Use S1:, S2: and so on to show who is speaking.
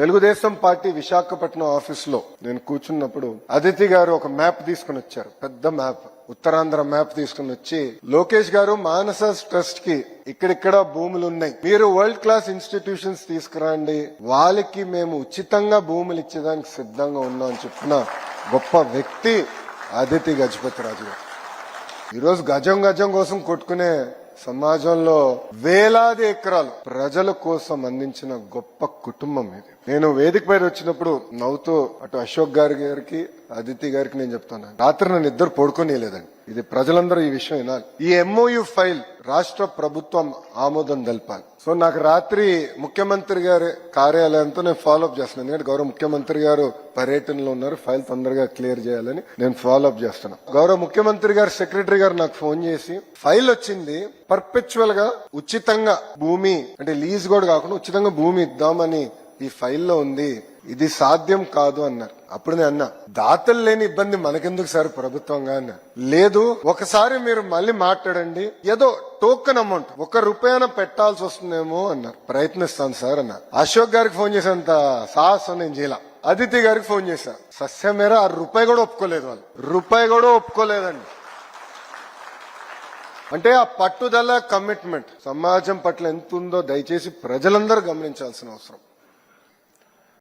S1: Telugu Desam party Visakhapatnam ఆఫీస్లో నేను కూర్చున్నప్పుడు అదితి గారు ఒక మ్యాప్ తీసుకుని వచ్చారు. పెద్ద మ్యాప్. ఉత్తరాంధ్ర మ్యాప్ తీసుకుని వచ్చి లోకేష్ గారు మానస ట్రస్ట్కి ఇక్కడిక్కడ భూములు ఉన్నాయి మీరు వరల్డ్ క్లాస్ ఇన్స్టిట్యూషన్స్ తీసుకురండి. వాళ్ళకి మేము ఉచితంగా భూములు ఇచ్చేదానికి సిద్ధంగా ఉన్నాం అని చెప్పిన గొప్ప వ్యక్తి అదితి గజపతి రాజు గారు. ఈరోజు గజం గజం కోసం కొట్టుకునే సమాజంలో వేలాది ఎకరాలు ప్రజల కోసం అందించిన గొప్ప కుటుంబం ఇది. నేను వేదిక పైన వచ్చినప్పుడు నవ్వుతూ అటు అశోక్ గారి గారికి అదితి గారికి నేను చెప్తాను రాత్రి నన్ను ఇద్దరు పడుకోనియలేదండి. ఇది ప్రజలందరూ ఈ విషయం వినాలి. ఈ ఎంఓయు ఫైల్ రాష్ట్ర ప్రభుత్వం ఆమోదం తెలపాలి. సో నాకు రాత్రి ముఖ్యమంత్రి గారి కార్యాలయంతో నేను ఫాలో అప్ చేస్తున్నాను. ఎందుకంటే గౌరవ ముఖ్యమంత్రి గారు పర్యటనలో ఉన్నారు. ఫైల్ తొందరగా క్లియర్ చేయాలని నేను ఫాలో అప్ చేస్తున్నాను గౌరవ ముఖ్యమంత్రి గారు సెక్రటరీ గారు నాకు ఫోన్ చేసి ఫైల్ వచ్చింది. పర్పెచువల్గా ఉచితంగా భూమి అంటే లీజ్ కూడా కాకుండా ఉచితంగా భూమి ఇద్దామని ఈ ఫైల్లో ఉంది. ఇది సాధ్యం కాదు అన్నారు. అప్పుడు నేను అన్నా దాతలు లేని ఇబ్బంది మనకెందుకు సార్ ప్రభుత్వంగా అన్న? లేదు ఒకసారి మీరు మళ్ళీ మాట్లాడండి ఏదో టోకెన్ అమౌంట్ ఒక రూపాయన పెట్టాల్సి వస్తుందేమో అన్నారు ప్రయత్నిస్తాను సార్ అన్న. అశోక్ గారికి ఫోన్ చేసేంత సాహసం నేను చేయలే. అదితి గారికి ఫోన్ చేశా. సస్యం మేర ఆ రూపాయి కూడా ఒప్పుకోలేదు వాళ్ళు. రూపాయి కూడా ఒప్పుకోలేదండి. అంటే ఆ పట్టుదల కమిట్మెంట్ సమాజం పట్ల ఎంత ఉందో దయచేసి ప్రజలందరూ గమనించాల్సిన అవసరం.